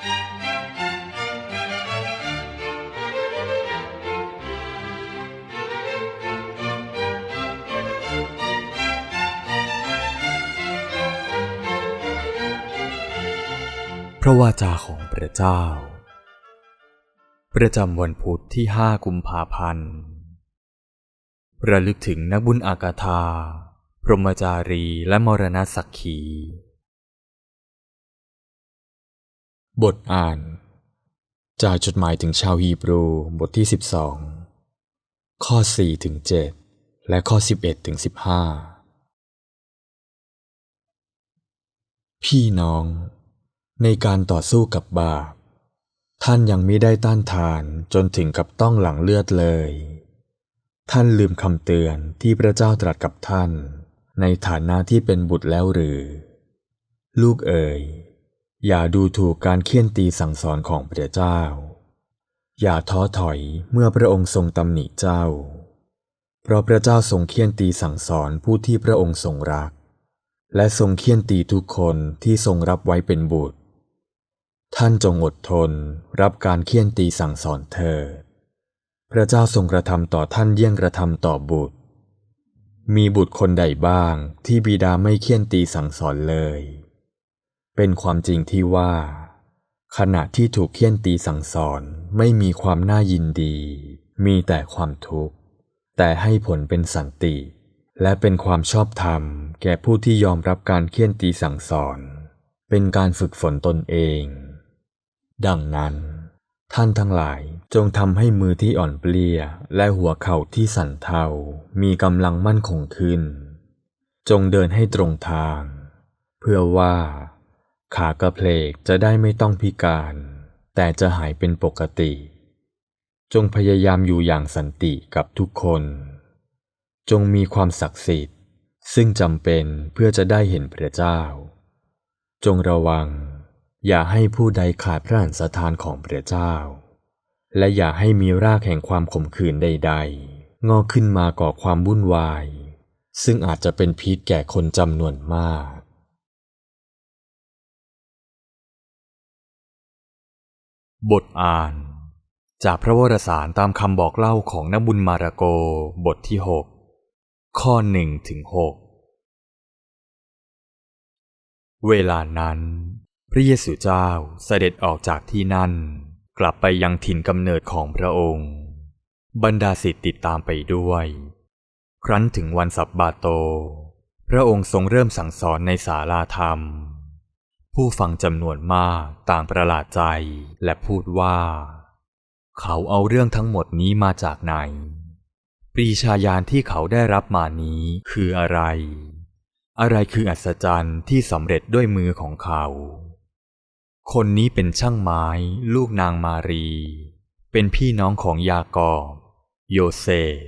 พระวาจาของพระเจ้า ประจำวันพุธที่ห้ากุมภาพันธ์ ระลึกถึงนักบุญอากาธา พรหมจารีและมรณสักขี บทอ่าน จากจดหมายถึงชาวฮีบรูบทที่ 12 ข้อ4ถึง7และข้อ 11ถึง15 พี่น้อง ในการต่อสู้กับบาป ท่านยังไม่ได้ต้านทานจนถึงกับต้องหลังเลือดเลย ท่านลืมคำเตือนที่พระเจ้าตรัสกับท่าน ในฐานะที่เป็นบุตรแล้วหรือ ลูกเอ๋ย อย่าดูถูกการเคี่ยนตีสั่งสอนของพระเจ้า อย่าท้อถอยเมื่อพระองค์ทรงตำหนิเจ้า เพราะพระเจ้าทรงเคี่ยนตีสั่งสอนผู้ที่พระองค์ทรงรัก และทรงเคี่ยนตีทุกคนที่ทรงรับไว้เป็นบุตร ท่านจงอดทนรับการเคี่ยนตีสั่งสอนเถิด พระเจ้าทรงกระทำต่อท่านเยี่ยงกระทำต่อบุตร มีบุตรคนใดบ้างที่บิดาไม่เคี่ยนตีสั่งสอนเลย เป็นความจริงที่ว่า ขณะที่ถูกเคี่ยนตีสั่งสอนไม่มีความน่ายินดี มีแต่ความทุกข์ แต่ให้ผลเป็นสันติ และเป็นความชอบธรรม แก่ผู้ที่ยอมรับการเคี่ยนตีสั่งสอน เป็นการฝึกฝนตนเอง ดังนั้น ท่านทั้งหลายจงทำให้มือที่อ่อนเปลี้ยและหัวเข่าที่สั่นเทา มีกำลังมั่นคงขึ้น จงเดินให้ตรงทาง เพื่อว่า ขากระเพลกจะได้ไม่ต้องพิการ แต่จะหายเป็นปกติ จงพยายามอยู่อย่างสันติกับทุกคน จงมีความศักดิ์สิทธิ์ ซึ่งจำเป็นเพื่อจะได้เห็นพระเจ้า จงระวัง อย่าให้ผู้ใดขาดพระหันสถานของพระเจ้า และอย่าให้มีรากแห่งความขมขื่นใด ๆ งอกขึ้นมาก่อความวุ่นวาย ซึ่งอาจจะเป็นพิษแก่คนจำนวนมาก บทอ่าน จากพระวรสารตามคำบอกเล่าของนบุญมาระโกบทที่ 6 ข้อหนึ่งถึงหกเวลานั้น พระเยซูเจ้าเสด็จออกจากที่นั่น กลับไปยังถิ่นกำเนิดของพระองค์ บรรดาศิษย์ติดตามไปด้วย ครั้นถึงวันสับบาโต พระองค์ทรงเริ่มสั่งสอนในศาลาธรรม ผู้ฟังจำนวนมากต่างประหลาดใจและพูดว่า เขาเอาเรื่องทั้งหมดนี้มาจากไหน ปรีชาญาณที่เขาได้รับมานี้คืออะไร อะไรคืออัศจรรย์ที่สำเร็จด้วยมือของเขา คนนี้เป็นช่างไม้ ลูกนางมารี เป็นพี่น้องของยากอบโยเซฟ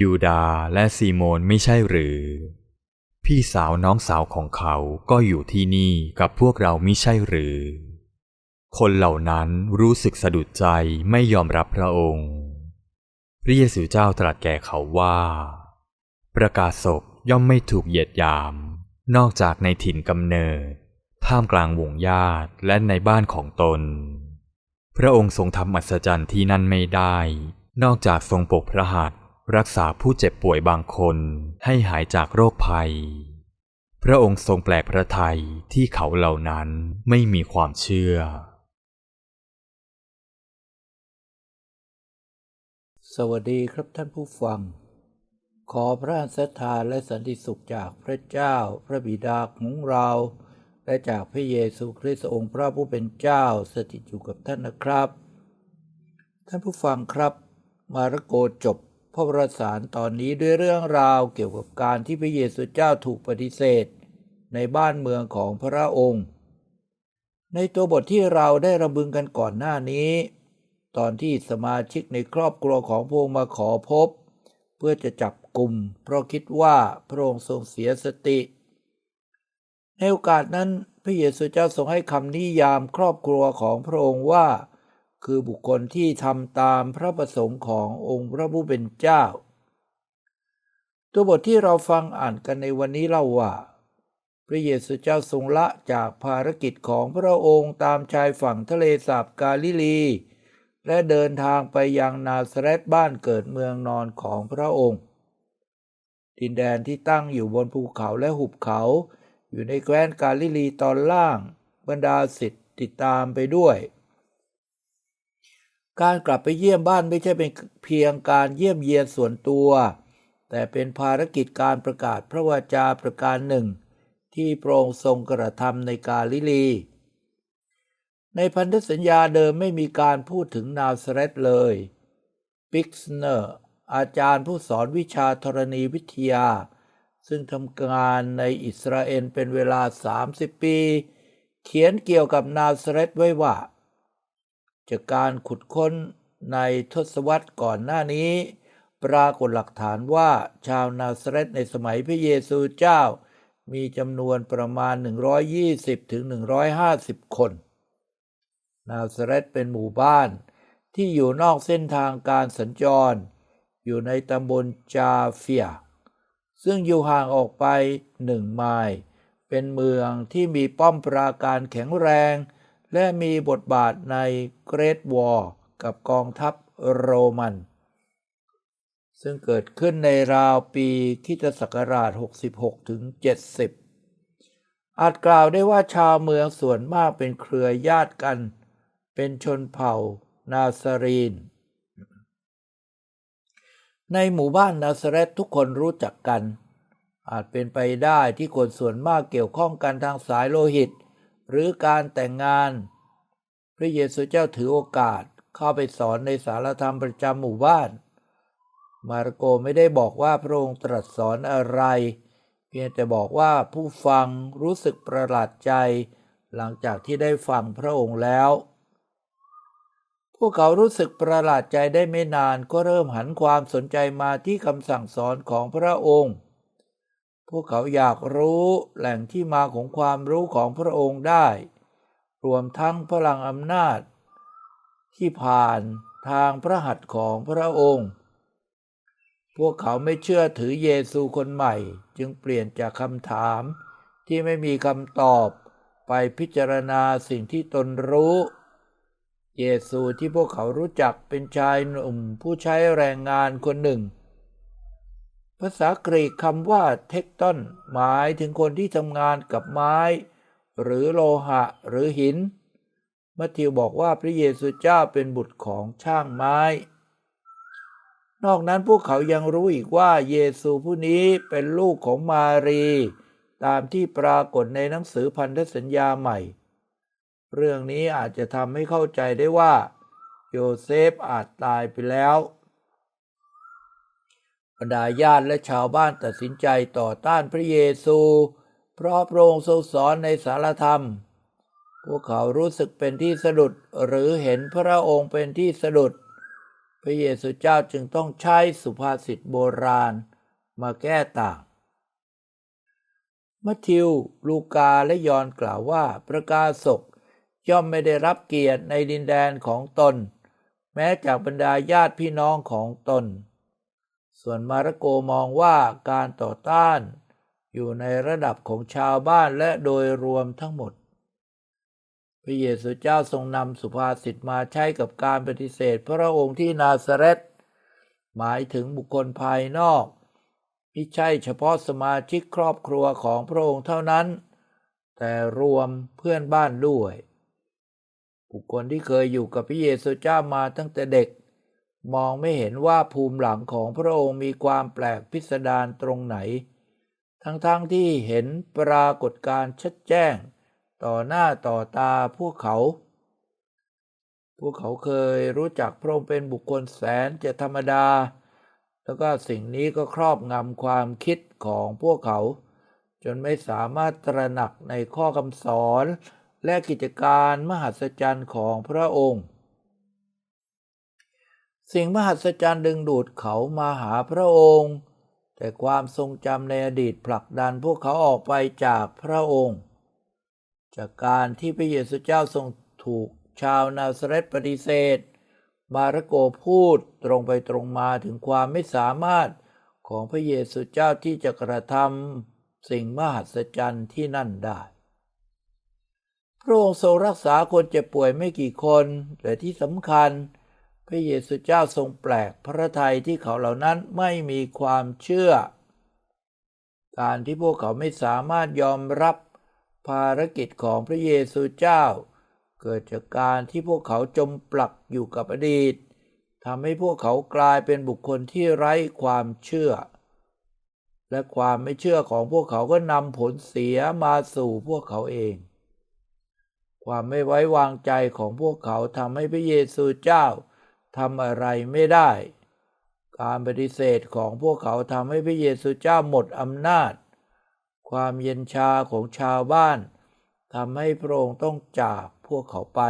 ยูดาและซีโมนไม่ใช่หรือ พี่สาวน้องสาวของเขาก็อยู่ที่นี่กับพวกเรามิใช่หรือ คนเหล่านั้นรู้สึกสะดุดใจไม่ยอมรับพระองค์ พระเยซูเจ้าตรัสแก่เขาว่า ประกาศศกย่อมไม่ถูกเหยียดยาม นอกจากในถิ่นกำเนิด ท่ามกลางวงญาติและในบ้านของตน พระองค์ทรงทำอัศจรรย์ที่นั่นไม่ได้ นอกจากทรงปกพระหัตถ์ รักษาผู้เจ็บป่วยบางคนให้หายจากโรคภัย พระองค์ทรงแปลกพระทัยที่เขาเหล่านั้นไม่มีความเชื่อ สวัสดีครับท่านผู้ฟัง ขอพระศรัทธานและสันติสุขจากพระเจ้า พระบิดาของเรา และจากพระเยซูคริสต์องค์พระผู้เป็นเจ้าสถิตอยู่กับท่านนะครับ ท่านผู้ฟังครับ มาระโกจบ พระวรสารตอนนี้ด้วยเรื่องราวเกี่ยวกับการที่พระเยซูเจ้าถูกปฏิเสธ ในบ้านเมืองของพระองค์ ในตัวบทที่เราได้ระบึงกันก่อนหน้านี้ ตอนที่สมาชิกในครอบครัวของพระองค์มาขอพบ เพื่อจะจับกลุ่ม เพราะคิดว่าพระองค์ทรงเสียสติ ในโอกาสนั้นพระเยซูเจ้าทรงให้คำนิยามครอบครัวของพระองค์ว่า คือบุคคลที่ทำตามพระประสงค์ขององค์พระผู้เป็นเจ้า ตัวบทที่เราฟังอ่านกันในวันนี้เล่าว่า พระเยซูเจ้าทรงละจากภารกิจของพระองค์ตามชายฝั่งทะเลสาบกาลิลี และเดินทางไปยังนาซาเรตบ้านเกิดเมืองนอนของพระองค์ ดินแดนที่ตั้งอยู่บนภูเขาและหุบเขาอยู่ในแคว้นกาลิลีตอนล่าง บรรดาสิทธิ์ติดตามไปด้วย การกลับไปเยี่ยมบ้านไม่ใช่เป็นเพียงการเยี่ยมเยียนส่วนตัว แต่เป็นภารกิจการประกาศพระวาจาประการหนึ่ง ที่พรงทรงกระทำในกาลิลี ในพันธสัญญาเดิมไม่มีการพูดถึงนาซาเรตเลยปิกสเนอร์อาจารย์ผู้สอนวิชาธรณีวิทยา ซึ่งทำงานในอิสราเอลเป็นเวลา 30 ปี เขียนเกี่ยวกับนาซาเรตไว้ว่า จากการขุดค้นในทศวรรษก่อนหน้านี้ ปรากฏหลักฐานว่าชาวนาซาเรตในสมัยพระเยซูเจ้า มีจำนวนประมาณ 120ถึง150 คน นาซาเรตเป็นหมู่บ้านที่อยู่นอกเส้นทางการสัญจร อยู่ในตำบลจาเฟีย ซึ่งอยู่ห่างออกไปหนึ่งไมล์เป็นเมืองที่มีป้อมปราการแข็งแรง และมีบทบาทในเกรทวอร์กับกองทัพโรมัน ซึ่งเกิดขึ้นในราวปีคิตศักราช 66 ถึง 70 อาจกล่าวได้ว่าชาวเมืองส่วนมากเป็นเครือญาติกัน เป็นชนเผ่านาซารีน ในหมู่บ้านนาซาเรตทุกคนรู้จักกัน อาจเป็นไปได้ที่คนส่วนมากเกี่ยวข้องกันทางสายโลหิต หรือการแต่งงาน พระเยซูเจ้าถือโอกาสเข้าไปสอนในสารธรรมประจำหมู่บ้าน มาระโกไม่ได้บอกว่าพระองค์ตรัสสอนอะไร เพียงแต่บอกว่าผู้ฟังรู้สึกประหลาดใจ หลังจากที่ได้ฟังพระองค์แล้ว พวกเขารู้สึกประหลาดใจได้ไม่นานก็เริ่มหันความสนใจมาที่คำสั่งสอนของพระองค์ พวกเขาอยากรู้แหล่งที่มาของความรู้ของพระองค์ได้ รวมทั้งพลังอำนาจ ที่ผ่านทางพระหัตถ์ของพระองค์ พวกเขาไม่เชื่อถือเยซูคนใหม่ จึงเปลี่ยนจากคำถามที่ไม่มีคำตอบไปพิจารณาสิ่งที่ตนรู้ เยซูที่พวกเขารู้จักเป็นชายหนุ่มผู้ใช้แรงงานคนหนึ่ง ภาษากรีกคำว่าเทคตอนหมายถึงคนที่ทำงานกับไม้ หรือโลหะหรือหิน มัทธิวบอกว่าพระเยซูเจ้าเป็นบุตรของช่างไม้ นอกนั้นพวกเขายังรู้อีกว่าเยซูผู้นี้เป็นลูกของมารี ตามที่ปรากฏในหนังสือพันธสัญญาใหม่ เรื่องนี้อาจจะทำให้เข้าใจได้ว่า โยเซฟอาจตายไปแล้ว บรรดาญาติและชาวบ้านตัดสินใจต่อต้านพระเยซู เพราะพระองค์ทรงสอนในสารธรรม พวกเขารู้สึกเป็นที่สะดุดหรือเห็นพระองค์เป็นที่สะดุด พระเยซูเจ้าจึงต้องใช้สุภาษิตโบราณมาแก้ต่าง มัทธิว ลูกาและยอห์นกล่าวว่าประกาศกย่อมไม่ได้รับเกียรติในดินแดนของตน แม้จากบรรดาญาติพี่น้องของตน ส่วนมาระโกมองว่าการต่อต้านอยู่ในระดับของชาวบ้านและโดยรวมทั้งหมด พระเยซูเจ้าทรงนำสุภาษิตมาใช้กับการปฏิเสธพระองค์ที่นาซาเรตหมายถึงบุคคลภายนอกไม่ใช่เฉพาะสมาชิกครอบครัวของพระองค์เท่านั้น แต่รวมเพื่อนบ้านด้วย บุคคลที่เคยอยู่กับพระเยซูเจ้ามาตั้งแต่เด็ก มองไม่เห็นว่าภูมิหลังของพระองค์มีความแปลกพิสดารตรงไหน ทั้งๆทที่เห็นปรากฏการณ์ชัดแจ้ง ต่อหน้าต่อตาพวกเขา พวกเขาเคยรู้จักพระองค์เป็นบุคคลแสนจะธรรมดา แล้วก็สิ่งนี้ก็ครอบงำความคิดของพวกเขา จนไม่สามารถตระหนักในข้อคำสอนและกิจการมหัศจรรย์ของพระองค์ สิ่งมหัศจรรย์ดึงดูดเขามาหาพระองค์ แต่ความทรงจำในอดีตผลักดันพวกเขาออกไปจากพระองค์ จากการที่พระเยซูเจ้าทรงถูกชาวนาซาเรตปฏิเสธ มาระโกพูดตรงไปตรงมาถึงความไม่สามารถของพระเยซูเจ้าที่จะกระทำสิ่งมหัศจรรย์ที่นั่นได้พระองค์ทรงรักษาคนเจ็บป่วยไม่กี่คน แต่ที่สำคัญ พระเยซูเจ้าทรงแปลกพระทัยที่เขาเหล่านั้นไม่มีความเชื่อ การที่พวกเขาไม่สามารถยอมรับภารกิจของพระเยซูเจ้า เกิดจากการที่พวกเขาจมปลักอยู่กับอดีตทำให้พวกเขากลายเป็นบุคคลที่ไร้ความเชื่อ และความไม่เชื่อของพวกเขาก็นำผลเสียมาสู่พวกเขาเอง ความไม่ไว้วางใจของพวกเขาทำให้พระเยซูเจ้า ทำอะไรไม่ได้ การปฏิเสธของพวกเขาทำให้พระเยซูเจ้าหมดอำนาจ ความเย็นชาของชาวบ้านทำให้พระองค์ต้องจากพวกเขาไป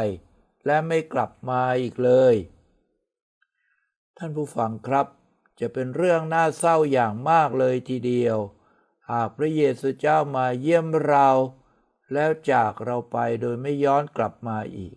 และไม่กลับมาอีกเลย ท่านผู้ฟังครับจะเป็นเรื่องน่าเศร้าอย่างมากเลยทีเดียว หากพระเยซูเจ้ามาเยี่ยมเรา แล้วจากเราไปโดยไม่ย้อนกลับมาอีก